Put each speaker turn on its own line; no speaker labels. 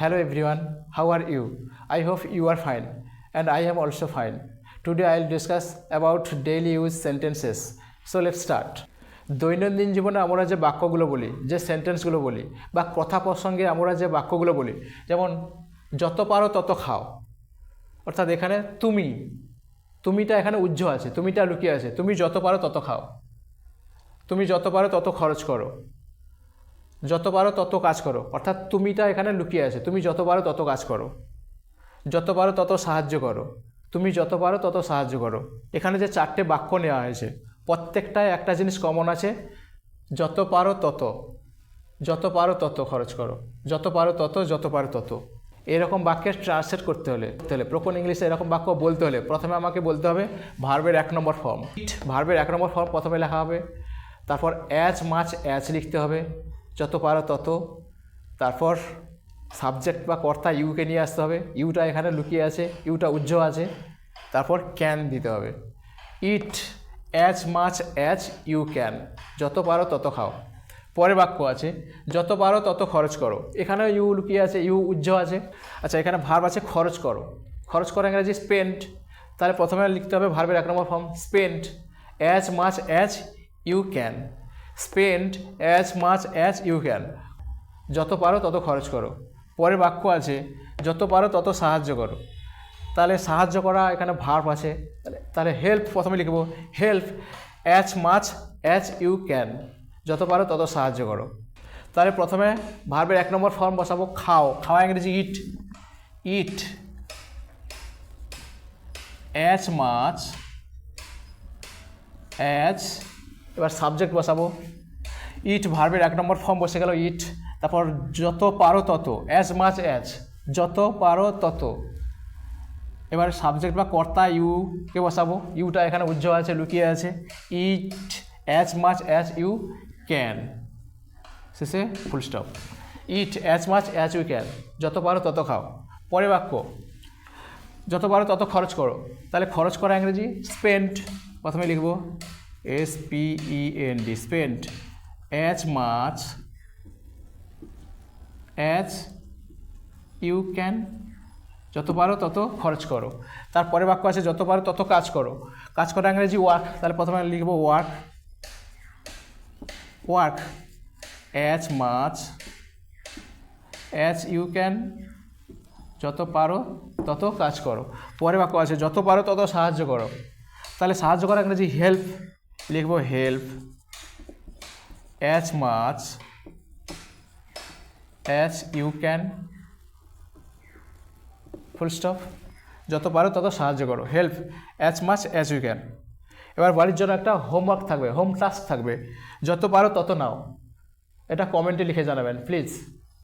Hello everyone, how are you? I hope you are fine and I am also fine. Today I'll discuss about daily use sentences. So let's start. দৈনন্দিন জীবনে আমরা যে বাক্যগুলো বলি যে সেন্টেন্সগুলো বলি বা কথা প্রসঙ্গে আমরা যে বাক্যগুলো বলি যেমন যত পারো তত খাও অর্থাৎ এখানে তুমি তুমিটা এখানে উজ্জ্ব আছে তুমিটা লুকিয়ে আছে তুমি যত পারো তত খাও তুমি যত পারো তত খরচ করো যত পারো তত কাজ করো, অর্থাৎ তুমিটা এখানে লুকিয়ে আছে, তুমি যত পারো তত কাজ করো যত পারো তত সাহায্য করো, তুমি যত পারো তত সাহায্য করো। এখানে যে চারটে বাক্য নেওয়া হয়েছে, প্রত্যেকটায় একটা জিনিস কমন আছে যত পারো তত যত পারো তত খরচ করো যত পারো তত যত পারো তত। এরকম বাক্যের ট্রান্সলেট করতে হলে করতে হলে প্রোপন ইংলিশে এরকম বাক্য বলতে হলে প্রথমে আমাকে বলতে হবে ভার্বের এক নম্বর ফর্ম ভার্বের এক নম্বর ফর্ম প্রথমে লেখা হবে, তারপর অ্যাচ মাছ অ্যাচ লিখতে হবে যত পারো তত। তারপর সাবজেক্ট বা কর্তা ইউকে নিয়ে আসতে হবে। ইউটা এখানে লুকিয়ে আছে, ইউটা উজ্জ্ব আছে। তারপর ক্যান দিতে হবে। Eat as much as you can যত পারো তত খাও। পরে বাক্য আছে, যত পারো তত খরচ করো। এখানেও ইউ লুকিয়ে আছে, ইউ উজ্জ্ব আছে। আচ্ছা এখানে ভার্ব আছে খরচ করো। খরচ করো ইংরেজি স্পেন্ট তাহলে প্রথমে লিখতে হবে ভার্বের এক নম্বর form spent as much as you can spend as much as you can যত পারো তত খরচ করো। পরে বাক্য আছে, যত পারো তত সাহায্য করো। তাহলে সাহায্য করা এখানে ভার্ব আছে। তাহলে- হেল্প প্রথমে লিখব help as much as you can যত পারো তত সাহায্য করো। তাহলে প্রথমে ভার্বের এক নম্বর ফর্ম বসাবো, খাও। খাওয়া ইংরেজি eat eat as much as এবার সাবজেক্ট বসাবো। ইট ভার্বের এক নম্বর ফর্ম বসে গেল ইট তারপর যত পারো তত অ্যাজ মাছ অ্যাজ যত পারো তত। এবার সাবজেক্ট বা কর্তা ইউকে বসাবো? ইউটা এখানে উজ্জ্বল আছে, লুকিয়ে আছে। Eat as much as you can শেষে full stop eat as much as you can যত পারো তত খাও। পরে বাক্য, যত পারো তত খরচ করো। তাহলে খরচ করা ইংরেজি স্পেন্ট প্রথমে লিখব। S P E N D spend as much as you can যত পারো তত খরচ করো। তারপরে বাক্য আছে, যত পারো তত কাজ করো। কাজ করা ইংরেজি ওয়ার্ক তাহলে প্রথমে লিখব work work as much as you can যত পারো তত কাজ করো। পরে বাক্য আছে, যত পারো তত সাহায্য করো। তাহলে সাহায্য করা ইংরেজি হেল্প লিখব help as much as you can full stop যত পারো তত সাহায্য করো। Help as much as you can এবার বাড়ির জন্য একটা হোমওয়ার্ক থাকবে হোম টাস্ক থাকবে। যত পারো তত নাও। এটা কমেন্টে লিখে জানাবেন প্লিজ